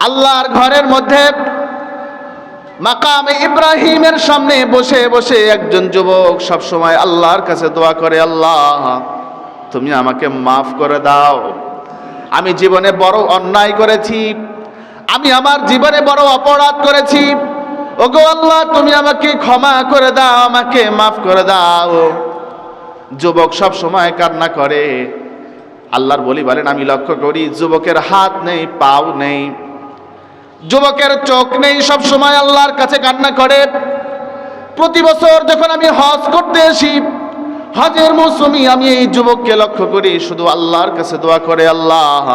আল্লাহর ঘরের মধ্যে মাকামে ইব্রাহিমের সামনে বসে বসে একজন যুবক সব সময় আল্লাহর কাছে দোয়া করে, আল্লাহ, তুমি আমাকে মাফ করে দাও। আমি জীবনে বড় অন্যায় করেছি। আমি আমার জীবনে বড় অপরাধ করেছি। ওগো আল্লাহ, তুমি আমাকে ক্ষমা করে দাও, আমাকে মাফ করে দাও। যুবক সব সময় কান্না করে। আল্লাহর বলি বলেন, আমি লক্ষ্য করি, যুবকের হাত নেই, পাও নেই। যুবকের চোখ নেই, সব সময় আল্লাহর কাছে কান্না করে। প্রতি বছর যখন আমি হজ করতে আসি, হজের মৌসুমি আমি এই যুবককে লক্ষ্য করি, শুধু আল্লাহর কাছে দোয়া করে, আল্লাহ,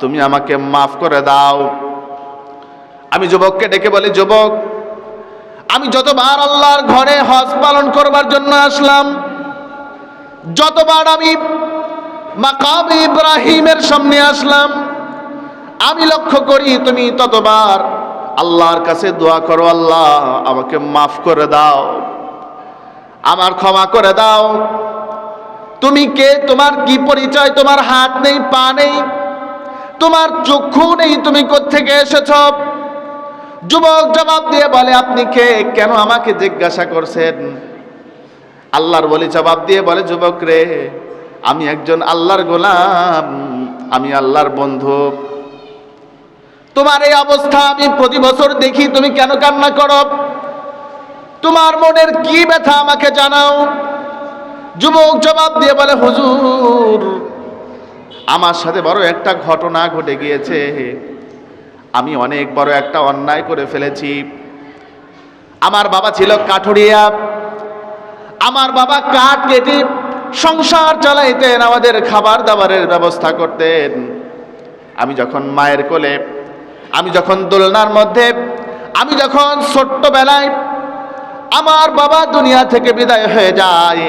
তুমি আমাকে মাফ করে দাও। আমি যুবককে ডেকে বলি, যুবক, আমি যতবার আল্লাহর ঘরে হজ পালন করবার জন্য আসলাম, যতবার আমি মাকাম ইব্রাহিমের সামনে আসলাম আমি লক্ষ্য করি তুমি ততবার আল্লাহর কাছে দোয়া করো, আল্লাহ, আমাকে মাফ করে দাও, আমার ক্ষমা করে দাও। তুমি কে? তোমার কি পরিচয়? তোমার হাত নেই, পা নেই, তোমার চক্ষু নেই, তুমি কোত্থেকে এসেছ? যুবক জবাব দিয়ে বলে, আপনি কে? কেন আমাকে জিজ্ঞাসা করছেন? আল্লাহর বলি জবাব দিয়ে বলে, যুবক রে, আমি একজন আল্লাহর গোলাম, আমি আল্লাহর বন্ধু। তোমার এই অবস্থা আমি প্রতি বছর দেখি, তুমি কেন কান্না করো? তোমার মনের কি ব্যথা আমাকে জানাও? যুবক জবাব দিয়ে বলে, হুজুর, আমার সাথে বড় একটা ঘটনা ঘটে গিয়েছে। আমি অনেক বড় একটা অন্যায় করে ফেলেছি। আমার বাবা ছিল কাঠুরিয়া। আমার বাবা কাঠ কেটে সংসার চালাইতেন, আমাদের খাবার দাবারের ব্যবস্থা করতেন। আমি যখন মায়ের কোলে আমি যখন দোলনার মধ্যে, আমি যখন ছোট্টবেলায় আমার বাবা দুনিয়া থেকে বিদায় হয়ে যায়,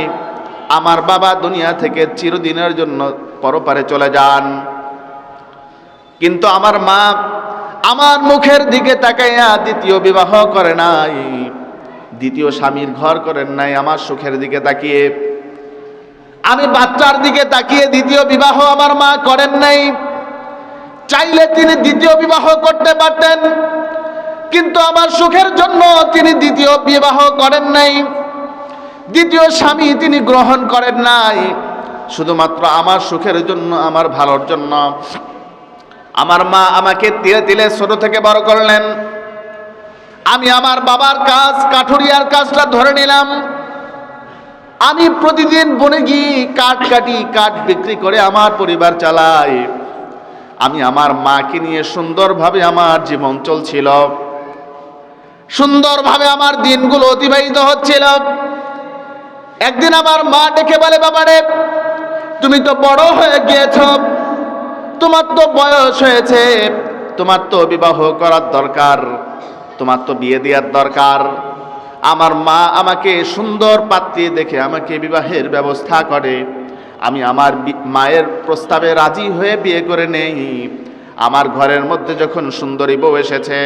আমার বাবা দুনিয়া থেকে চিরদিনের জন্য পরপারে চলে যান। কিন্তু আমার মা আমার মুখের দিকে তাকাইয়া দ্বিতীয় বিবাহ করে নাই, দ্বিতীয় স্বামীর ঘর করেন নাই, আমার সুখের দিকে তাকিয়ে। আমি বাচ্চার দিকে তাকিয়ে দ্বিতীয় বিবাহ আমার মা করেন নাই। চাইলে তিনি দ্বিতীয় বিবাহ করতে পারতেন। কিন্তু আমার সুখের জন্য তিনি দ্বিতীয় বিবাহ করেন নাই। দ্বিতীয় স্বামী তিনি গ্রহণ করেন নাই। শুধুমাত্র আমার সুখের জন্য, আমার ভালোর জন্য। আমার মা আমাকে তিলে তিলে ছোট থেকে বড় করলেন। আমি আমার বাবার কাজ, কাঠুরিয়ার কাজটা ধরে নিলাম। আমি প্রতিদিন বনে গিয়ে কাঠ কাটি, কাঠ বিক্রি করে আমার পরিবার চালাই। আমি আমার মাকে নিয়ে সুন্দরভাবে আমার জীবন চলছিল। সুন্দরভাবে আমার দিনগুলো অতিবাহিত হচ্ছিল। একদিন আমার মা ডেকে বলে, বাবারে, তুমি তো বড় হয়ে গিয়েছ। তোমার তো বয়স হয়েছে। তোমার তো বিবাহ করার দরকার। তোমার তো বিয়ে দেওয়ার দরকার। আমার মা আমাকে সুন্দর পাত্রী দেখে আমাকে বিবাহের ব্যবস্থা করে। আমি আমার মায়ের প্রস্তাবে রাজি হয়ে বিয়ে করে নেই। আমার ঘরের মধ্যে যখন সুন্দরী বউ এসেছে,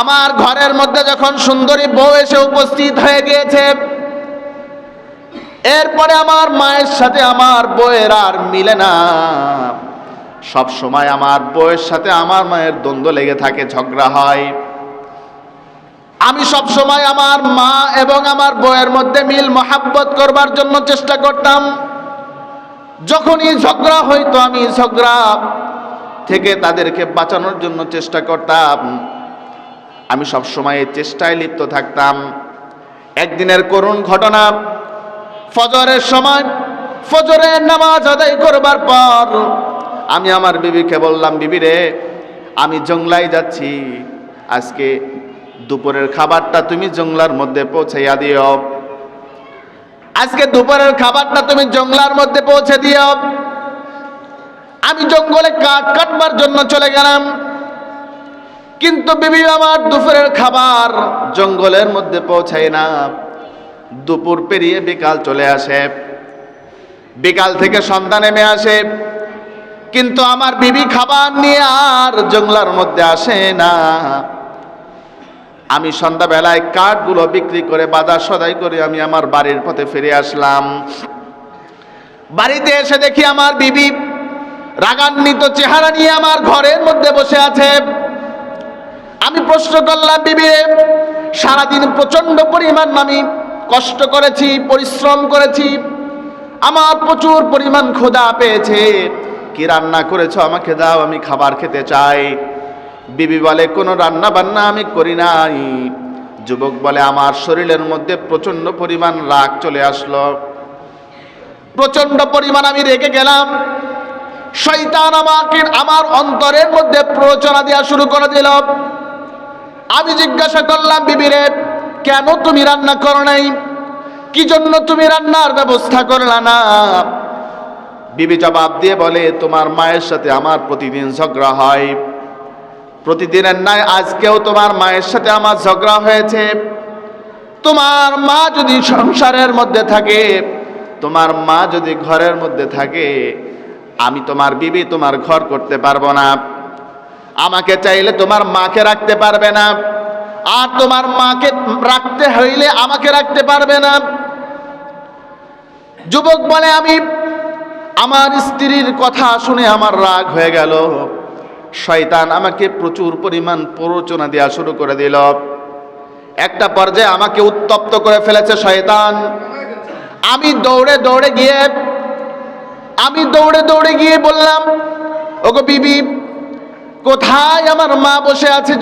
আমার ঘরের মধ্যে যখন সুন্দরী বউ এসে উপস্থিত হয়ে গিয়েছে, এরপরে আমার মায়ের সাথে আমার বউয়ের আর মিলে না। সব সময় আমার বউয়ের সাথে আমার মায়ের দ্বন্দ্ব লেগে থাকে, ঝগড়া হয়। আমি সব সময় আমার মা এবং আমার বউয়ের মধ্যে মিল, মহাব্বত করবার জন্য চেষ্টা করতাম। যখনই ঝগড়া হইতো, আমি ঝগড়া থেকে তাদেরকে বাঁচানোর জন্য চেষ্টা করতাম। আমি সব সময় চেষ্টায় লিপ্ত থাকতাম। একদিনের করুণ ঘটনা, ফজরের সময়, ফজরের নামাজ আদায় করবার পর আমি আমার বিবিকে বললাম, বিবি রে, আমি জংলায় যাচ্ছি। আজকে দুপুরের খাবারটা তুমি জংলার মধ্যে পৌঁছাইয়া দিও। আজকে দুপুরের খাবারটা তুমি জংলার মধ্যে পৌঁছে দিও। আমি জঙ্গলে কাঠ কাটবার জন্য চলে গেলাম। কিন্তু বিবি আমার দুপুরের খাবার জঙ্গলের মধ্যে পৌঁছায় না। দুপুর পেরিয়ে বিকাল চলে আসে। বিকাল থেকে সন্ধ্যা নেমে আসে। কিন্তু আমার বিবি খাবার নিয়ে আর জঙ্গলার মধ্যে আসে না। আমি সন্ধ্যাবেলায় কাঠগুলো বিক্রি করে বাজার সদাই করে আমি আমার বাড়ির পথে ফিরে আসলাম। বাড়িতে এসে দেখি আমার বিবি রাগান্বিত চেহারা নিয়ে আমার ঘরের মধ্যে বসে আছে। আমি প্রশ্ন করলাম, বিবি, সারাদিন প্রচণ্ড পরিমাণ আমি কষ্ট করেছি, পরিশ্রম করেছি। আমার প্রচুর পরিমাণ ক্ষুধা পেয়েছে। কি রান্না করেছ? আমাকে দাও, আমি খাবার খেতে চাই। বিবি বলে, কোনো রান্না বান্না আমি করি নাই। যুবক বলে, আমার শরীরের মধ্যে প্রচণ্ড পরিমাণ রাগ চলে আসলো। প্রচণ্ড পরিমাণ আমি রেগে গেলাম। শয়তান আমাকে, আমার অন্তরের মধ্যে প্ররোচনা দেওয়া শুরু করে দিল। আমি জিজ্ঞাসা করলাম বিবিরে কেন তুমি রান্না করো নাই? কি জন্য তুমি রান্নার ব্যবস্থা করলা না? বিবি জবাব দিয়ে বলে, তোমার মায়ের সাথে আমার প্রতিদিন ঝগড়া হয়। প্রতিদিনের নাই আজকেও তোমার মায়ের সাথে আমার ঝগড়া হয়েছে। তোমার মা যদি সংসারের মধ্যে থাকে, তোমার মা যদি ঘরের মধ্যে থাকে, আমি তোমার বিবি তোমার ঘর করতে পারব না। আমাকে চাইলে তোমার মাকে রাখতে পারবে না। আর তোমার মাকে রাখতে হইলে আমাকে রাখতে পারবে না। যুবক বলে, আমি আমার স্ত্রীর কথা শুনে আমার রাগ হয়ে গেল। শয়তান আমাকে প্রচুর পরিমাণ প্ররোচনা দেওয়া শুরু করে দিল। একটা পর্যায়ে আমাকে উত্তপ্ত করে ফেলেছে শয়তান। আমি দৌড়ে দৌড়ে গিয়ে, আমি দৌড়ে দৌড়ে গিয়ে বললাম, ওগো বিবি, কোথায় আমার মা বসে আছে?